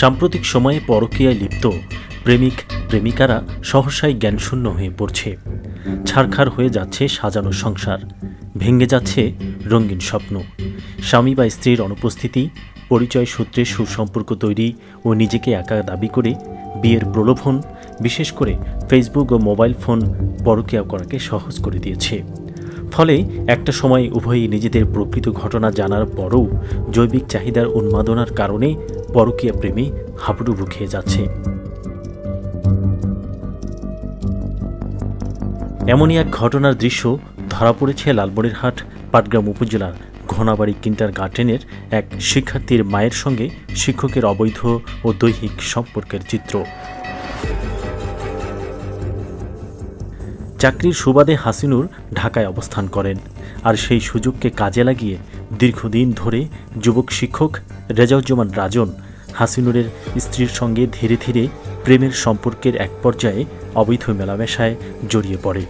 সাম্প্রতিক সময়ে পরকীয়ায় লিপ্ত প্রেমিক, প্রেমিকারা সহসাই জ্ঞানশূন্য হয়ে পড়ছে। ছারখার হয়ে যাচ্ছে সাজানো সংসার, ভেঙে যাচ্ছে রঙিন স্বপ্ন। স্বামী বা স্ত্রীর অনুপস্থিতি, পরিচয় সূত্রে সুসম্পর্ক তৈরি ও নিজেকে একা দাবি করে বিয়ের প্রলোভন, বিশেষ করে ফেসবুক ও মোবাইল ফোন পরকীয়া করাকে সহজ করে দিয়েছে। ফলে একটা সময় উভয়ই নিজেদের প্রকৃত ঘটনা জানার পরও জৈবিক চাহিদার উন্মাদনার কারণে পরকীয়া প্রেমে হাবুডুবু খেয়ে যাচ্ছে। এমনই এক ঘটনার দৃশ্য ধরা পড়েছে লালমনিরহাট, পাটগ্রাম উপজেলার ঘনাবাড়ি কিন্টার গার্ডেনের এক শিক্ষার্থীর মায়ের সঙ্গে শিক্ষকের অবৈধ ও দৈহিক সম্পর্কের চিত্র। চাকরির সুবাদে হাসিনুর ঢাকায় অবস্থান করেন আর সেই সুযোগকে কাজে লাগিয়ে দীর্ঘদিন ধরে যুবক শিক্ষক রেজাউজ্জামান রাজন হাসিনুরের স্ত্রীর সঙ্গে ধীরে ধীরে প্রেমের সম্পর্কের এক পর্যায়ে অবৈধ মেলামেশায় জড়িয়ে পড়ে।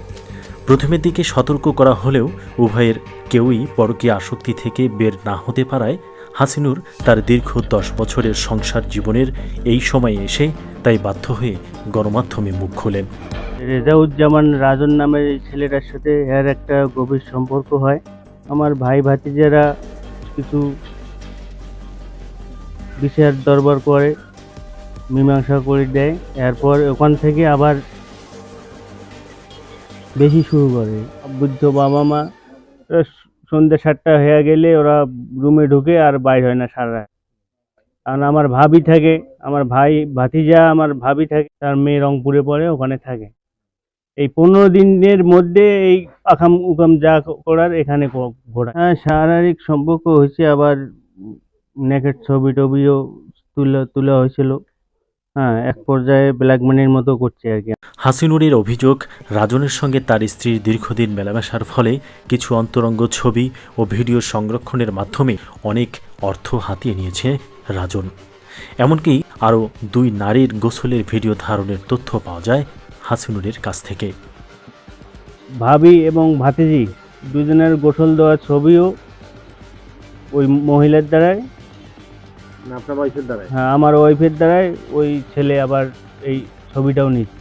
প্রথমের দিকে সতর্ক করা হলেও উভয়ের কেউই পরকীয় আসক্তি থেকে বের না হতে পারায় হাসিনুর তার দীর্ঘ দশ বছরের সংসার জীবনের এই সময়ে এসে তাই বাধ্য হয়ে গণমাধ্যমে মুখ খোলেন। রেজাউজ্জামান রাজন নামের এই ছেলেটার সাথে এর একটা গভীর সম্পর্ক হয়। আমার ভাই ভাতিজারা কিছু বিচার দরবার করে, মীমাংসা করে দেয়। এরপর ওখান থেকে আবার বেশি শুরু করে। বুদ্ধ বাবা মা সন্ধ্যে সাতটা হয়ে গেলে ওরা রুমে ঢুকে আর বাইর হয় না সারা। কারণ আমার ভাবি থাকে, আমার ভাই ভাতিজা, আমার ভাবি থাকে, তার মেয়ে রংপুরে পড়ে, ওখানে থাকে। এই পনেরো দিনের মধ্যে এই আকাম উকাম যা করার এখানে ঘোরা হ্যাঁ শারীরিক সম্পর্ক হয়েছে, আবার নেকেট ছবি টবিও তুলে, তোলা হয়েছিল। হ্যাঁ এক পর্যায়ে ব্ল্যাকম্যানের মতো করছে আর কি। হাসিনুরের অভিযোগ, রাজনের সঙ্গে তার স্ত্রীর দীর্ঘদিন মেলামেশার ফলে কিছু অন্তরঙ্গ ছবি ও ভিডিও সংরক্ষণের মাধ্যমে অনেক অর্থ হাতিয়ে নিয়েছে রাজন। এমনকি আরও দুই নারীর গোসলের ভিডিও ধারণের তথ্য পাওয়া যায় হাসিনুরের কাছ থেকে। ভাবি এবং ভাতিজি দুজনের গোসল দেওয়ার ছবিও ওই মহিলার দ্বারাই। আপনার ওয়াইফের দ্বারাই? হ্যাঁ আমার ওয়াইফের দ্বারাই ওই ছেলে আবার এই ছবিটাও নিচ্ছে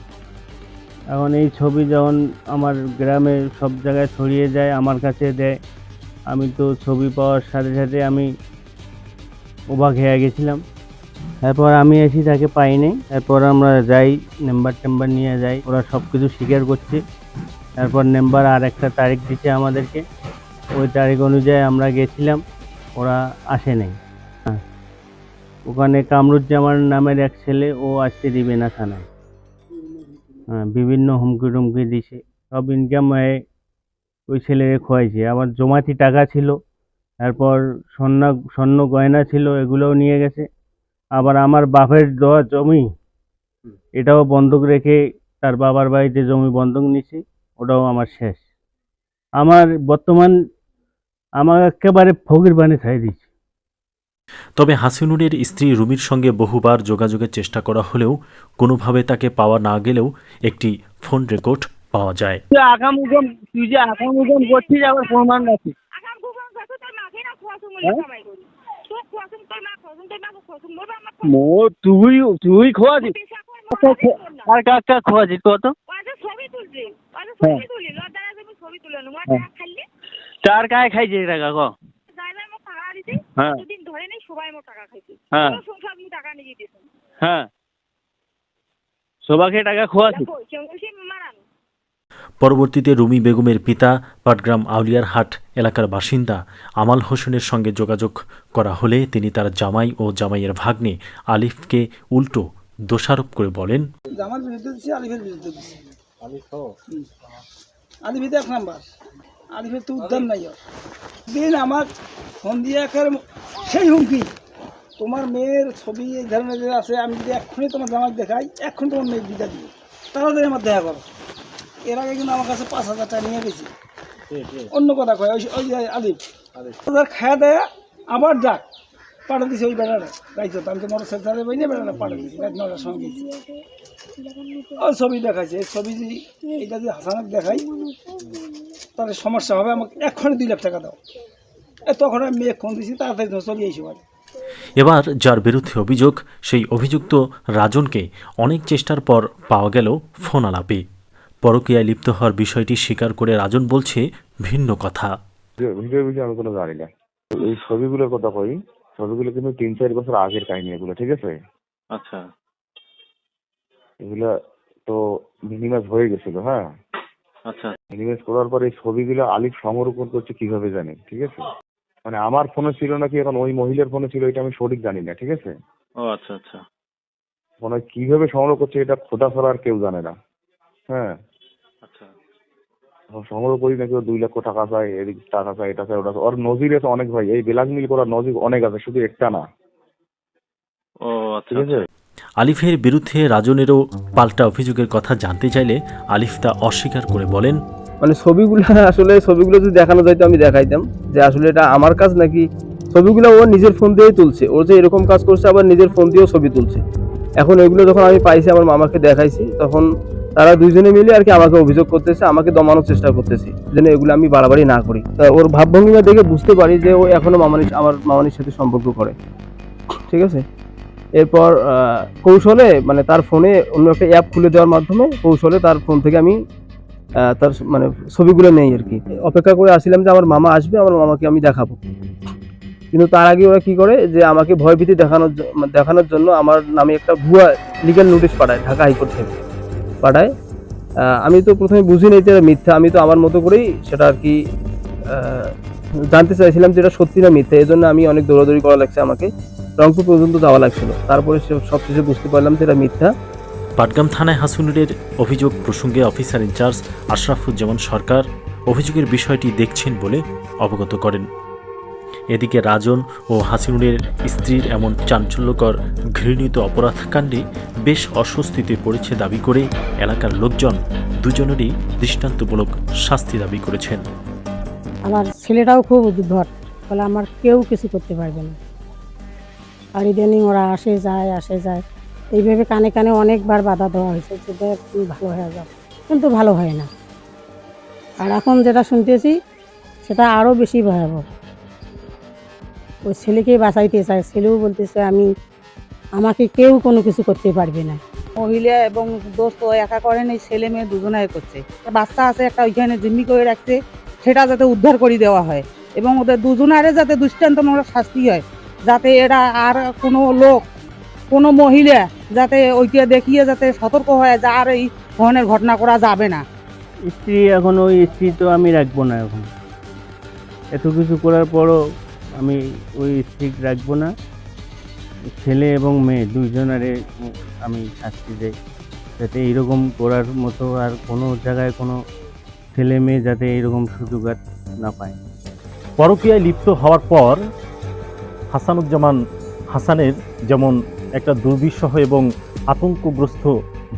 এখন এই ছবি যখন আমার গ্রামে সব জায়গায় ছড়িয়ে যায় আমার কাছে দেয় আমি তো ছবি পাওয়ার সাথে সাথে আমি অবাক হয়ে গেছিলাম। তারপর আমি এসে তাকে পাইনি। তারপর আমরা যাই নাম্বার টেম্বার নিয়ে যাই। ওরা সব কিছু স্বীকার করছে। তারপর নাম্বার আর একটা তারিখ দিচ্ছে আমাদেরকে। ওই তারিখ অনুযায়ী আমরা গেছিলাম। ওরা আসে নাই। ওখানে কামরুজ্জামান নামের এক ছেলে, ও আসতে দিবে না থানায়। হ্যাঁ বিভিন্ন হুমকি টুমকি দিছে। সব ইনকাম হয়ে ওই ছেলেকে খোয়াইছে। আবার জমাতি টাকা ছিল। তারপর স্বর্ণ স্বর্ণ গয়না ছিল, এগুলোও নিয়ে গেছে। আবার আমার বাপের দেওয়া জমি এটাও বন্ধক রেখে তার বাবার বাড়িতে জমি বন্ধক নিছি ওটাও আমার শেষ। আমার বর্তমান আমার একেবারে ফকির বানে ছাই দিচ্ছে তবে হাসিনুরের স্ত্রী রুমির সঙ্গে বহুবার যোগাযোগের চেষ্টা করা হলেও কোনোভাবে তাকে পাওয়া না গেলেও একটি ফোন রেকর্ড পাওয়া যায়। তুই আগাম তুই যে আগাম করছিস আবার প্রমাণ তোর মাকে না খোয়াছুম বলে হ্যাঁ? কামাই তোর মা তুই তুই খোয়াছিস পেশা কর কর আর খোয়াছিস কত চার কায় খাইছিস টাকা ক হ্যাঁ। হ্যাঁ। হ্যাঁ সবাকে টাকা খোয়াছিস পরবর্তীতে রুমি বেগমের পিতা পাটগ্রাম আউলিয়ারহাট এলাকার বাসিন্দা আমাল হোসেনের সঙ্গে যোগাযোগ করা হলে তিনি তার জামাই ও জামাইয়ের ভাগ্নে আলিফকে উল্টো দোষারোপ করে বলেন আলিফের এক নাম্বার। আলিফের তো উদ্যান নাই। দিন আমার দিয়ে সেই হুমকি তোমার মেয়ের ছবি এই ধরনের আছে আমি যদি এক্ষুনি তোমার জামাই দেখাই এক্ষুনি তোমার মেয়ের বিদা দিবে। তাড়াতাড়ি আমার দেখা করো। এর আগে কিন্তু আমার কাছে পাঁচ হাজার টাকা নিয়ে গেছি। অন্য কথা কয় ওই ওই যে আলিফ। হাজার খায়া দেয়া আবার যাক পাঠা দিছে ওই বেড়াটা রাইতো আমি তো মোটর সাইকেল বই নিয়ে বেড়াটা পাঠা দিছি রাত নটার সময় গেছি। ওই ছবি দেখাইছে এই ছবি যদি এটা যদি হাসানাক দেখাই তাহলে সমস্যা হবে আমাকে এক্ষণে দুই লাখ টাকা দাও। এ তখন আমি মেয়ে ফোন দিছি তাড়াতাড়ি চলে এসে পারে এবার যার বিরুদ্ধে অভিযোগ সেই অভিযুক্ত রাজনকে অনেক চেষ্টার পর পাওয়া গেল ফোন আলাপে পরকীয়ায় লিপ্ত হওয়ার বিষয়টি স্বীকার করে রাজন বলছে ভিন্ন কথা। ভিডিও ভিডিও আমি কোনো জানি না। এই ছবিগুলোর কথা কই ছবিগুলো কিন্তু তিন চার বছর আগের কাহিনী এগুলো ঠিক আছে? আচ্ছা। এগুলা তো মিনিমাইজ হয়ে গেছিল হ্যাঁ? আচ্ছা। মিনিমাইজ করার পরে এই ছবিগুলো আলিফ সংরক্ষণ করছে কীভাবে জানি ঠিক আছে? মানে আমার ফোনে ছিল নাকি এখন ওই মহিলার ফোনে ছিল এটা আমি সঠিক জানি না ঠিক আছে? ও আচ্ছা আচ্ছা। মানে কীভাবে সংগ্রহ করছে এটা খোদা ছাড়া আর কেউ জানে না হ্যাঁ? সংগ্রহ করি নাকি দুই লক্ষ টাকা চায় এদিক টাকা চায় এটা চায় ওটা। ওর নজির আছে অনেক ভাই এই বেলাগমিল করার নজির অনেক আছে শুধু একটা না। ও আচ্ছা ঠিক আছে? আলিফের বিরুদ্ধে রাজনেরও পাল্টা অভিযোগের কথা জানতে চাইলে আলিফ তা অস্বীকার করে বলেন। মানে ছবিগুলো আসলে ছবিগুলো যদি দেখানো যাইতো আমি দেখাইতাম যে আসলে এটা আমার কাজ নাকি ছবিগুলো ও নিজের ফোন দিয়েই তুলছে। ও যে এরকম কাজ করছে আবার নিজের ফোন দিয়েও ছবি তুলছে। এখন এগুলো যখন আমি পাইছি আমার মামাকে দেখাইছি তখন তারা দুইজনে মিলে আর কি আমাকে অভিযোগ করতেছে, আমাকে দমানোর চেষ্টা করতেছে, যেন এগুলো আমি বাড়াবাড়ি না করি। ওর ভাবভঙ্গিমা দেখে বুঝতে পারি যে ও এখনও মামানির, আমার মামানির সাথে সম্পর্ক করে। ঠিক আছে? এরপর কৌশলে মানে তার ফোনে অন্য একটা অ্যাপ খুলে দেওয়ার মাধ্যমে কৌশলে তার ফোন থেকে আমি তার মানে ছবিগুলো নেই আর কি। অপেক্ষা করে আসছিলাম যে আমার মামা আসবে, আমার মামাকে আমি দেখাবো। কিন্তু তার আগে ওরা কি করে যে আমাকে ভয়ভীতি দেখানোর দেখানোর জন্য আমার নামে একটা ভুয়া লিগ্যাল নোটিশ পাঠায় ঢাকা হাইকোর্ট থেকে। পাঠায়। আমি তো প্রথমে বুঝি নাই যে এটা মিথ্যা। আমি তো আমার মতো করেই সেটা আর কি জানতে চাইছিলাম যে এটা সত্যি না মিথ্যা। এই জন্য আমি অনেক দৌড়াদৌড়ি করা লাগছে আমাকে। রংপুর পর্যন্ত যাওয়া লাগছিল। তারপরে সব কিছু বুঝতে পারলাম যে এটা মিথ্যা। পাটগ্রাম থানায় হাসুনুরের অভিযোগ প্রসঙ্গে অফিসার ইনচার্জ আশরাফুজ্জামান সরকার অভিযোগের বিষয়টি দেখছেন বলে অবগত করেন। এদিকে রাজন ও হাসিনুরের স্ত্রীর এমন চাঞ্চল্যকর ঘৃণিত অপরাধকাণ্ডে বেশ অস্বস্তিতে পড়েছে দাবি করে এলাকার লোকজন। দুজনেরই দৃষ্টান্তমূলক শাস্তি দাবি করেছেন। আমার ছেলেটাও খুব উদ্ভট। বলে আমার কেউ কিছু করতে পারবে না। আর ইদানিং ওরা আসে যায় আসে যায়। এইভাবে কানে কানে অনেকবার বাধা দেওয়া হয়েছে যে দেখ তুই ভালো হয়ে যাও কিন্তু ভালো হয় না। আর এখন যেটা শুনতেছি, সেটা আরও বেশি ভয়াবহ। ওই ছেলেকেই বাঁচাইতে চায়। ছেলেও বলতেছে আমি আমাকে কেউ কোনো কিছু করতে পারবে না। মহিলা এবং দোস্ত ও একা করেন এই ছেলে মেয়ে দুজনাই করছে। বাচ্চা আছে একটা ওইখানে জিম্মি করে রাখছে সেটা যাতে উদ্ধার করে দেওয়া হয় এবং ওদের দুজনারে যাতে দৃষ্টান্তমূলক শাস্তি হয় যাতে এরা আর কোনো লোক কোনো মহিলা যাতে ওইটা দেখিয়ে যাতে সতর্ক হয় যে আর এই ধরনের ঘটনা করা যাবে না। স্ত্রী এখন ওই স্ত্রী তো আমি রাখব না এখন। এত কিছু করার পরও আমি ওই স্ত্রী রাখব না। ছেলে এবং মেয়ে দুইজনারে আমি শাস্তি দেই। যাতে এইরকম করার মতো আর কোনো জায়গায় কোনো ছেলে মেয়ে যাতে এইরকম সুযোগ আর না পায়। পরকীয়ায় লিপ্ত হওয়ার পর হাসানুজ্জামান হাসানের যেমন একটা দুর্বিষহ এবং আতঙ্কগ্রস্ত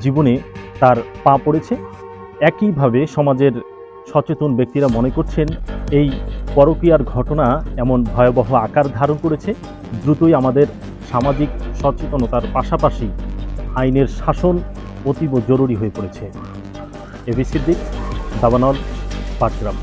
জীবনে তার পা পড়েছে, একইভাবে সমাজের সচেতন ব্যক্তিরা মনে করছেন এই পরকীয়ার ঘটনা এমন ভয়াবহ আকার ধারণ করেছে, দ্রুতই আমাদের সামাজিক সচেতনতার পাশাপাশি আইনের শাসন অতীব জরুরি হয়ে পড়েছে। এবি সিদ্দিক দাবানল, পাটগ্রাম।